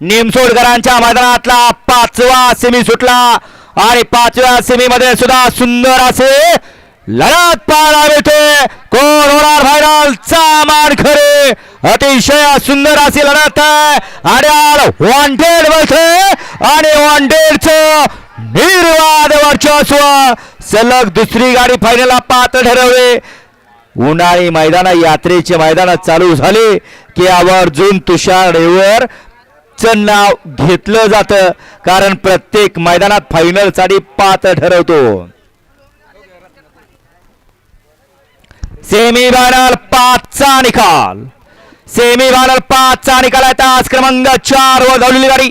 निमसोडकरांच्या मैदानातला पाचवा सेमी सुटला. आणि पाचव्या सेमी मध्ये सुद्धा सुंदर असे लढत पाहायला मिळते. कोण होणार फायनल चा खरे. अतिशय सुंदर अशी लढत आहे. आणि वॉन्टेड बसते आणि वॉन्टेडच निर्वाद वर्चस्व. सलग दुसरी गाडी फायनलला पात्र ठरवले. उन्हाळी मैदान यात्रेचे मैदान चालू झाले. की आवर्जून तुषार रेवर चं नाव घेतलं जातं कारण प्रत्येक मैदानात फायनलसाठी पात्र ठरवतो. सेमी फायनल पाचचा निकाल. सेमी फायनल पाचचा निकाल आहे. तास क्रमांक चार वर धावलेली गाडी.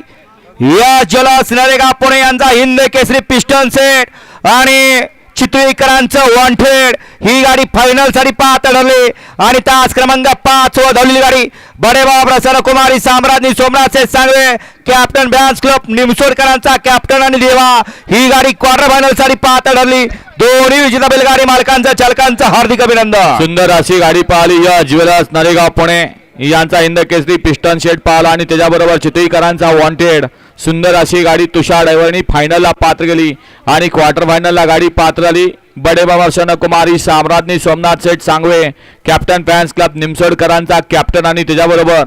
या जलस नरेगा पुणे यांचा हिंद केसरी पिस्टन सेट आणि चितळीकरांचं वॉन्टेड ही गाडी फायनलसाठी पाहत ठरली. आणि तास क्रमांक पाच वर धावलेली गाडी. बडेबाब प्रसन्न कुमारी साम्राज्ञी सोमनाथ से सांगवे कॅप्टन बॅन्स क्लब निमसोडकरांचा कॅप्टन आणि देवा ही गाडी क्वार्टर फायनलसाठी पाहत ठरली दोन्ही विजेता बैलगाडी मालकांचा चालकांचं हार्दिक अभिनंदन। सुंदर अशी गाडी पाहिली या ज्वेलर्स नरेगाव पुणे। यांचा इंद केसरी पिस्टन शेट पाहिला आणि त्याच्याबरोबर चितईकरांचा वॉन्टेड सुंदर अशी गाडी तुषार ड्रायव्हरनी फायनलला पात्र गेली आणि क्वार्टर फायनलला गाडी पात्र झाली. बडेबाबा सनकुमारी साम्राज्ञी Somnath Seth Sangve captain fans club निमसोडकरांचा कॅप्टन आणि त्याच्याबरोबर.